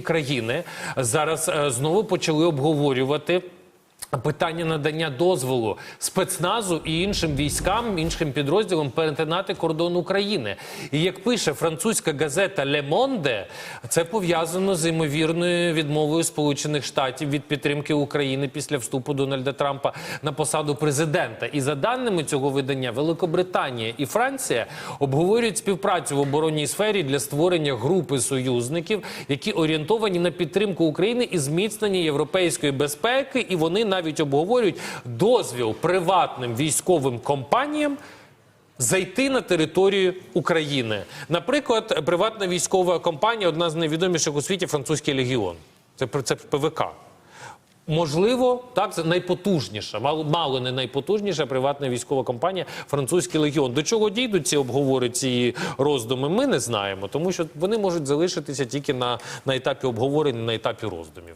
країни зараз е, знову почали обговорювати. Питання надання дозволу спецназу і іншим військам, іншим підрозділам перетинати кордон України. І як пише французька газета Le Monde, це пов'язано з ймовірною відмовою Сполучених Штатів від підтримки України після вступу Дональда Трампа на посаду президента. І за даними цього видання, Великобританія і Франція обговорюють співпрацю в оборонній сфері для створення групи союзників, які орієнтовані на підтримку України і зміцнення європейської безпеки. І вони навіть обговорюють дозвіл приватним військовим компаніям. Зайти на територію України, наприклад, приватна військова компанія, одна з найвідоміших у світі французький легіон. Це це ПВК. Можливо, так це найпотужніша, мало, мало не найпотужніша приватна військова компанія Французький легіон. До чого дійдуть ці обговори, ці роздуми? Ми не знаємо, тому що вони можуть залишитися тільки на, на етапі обговорень, на етапі роздумів.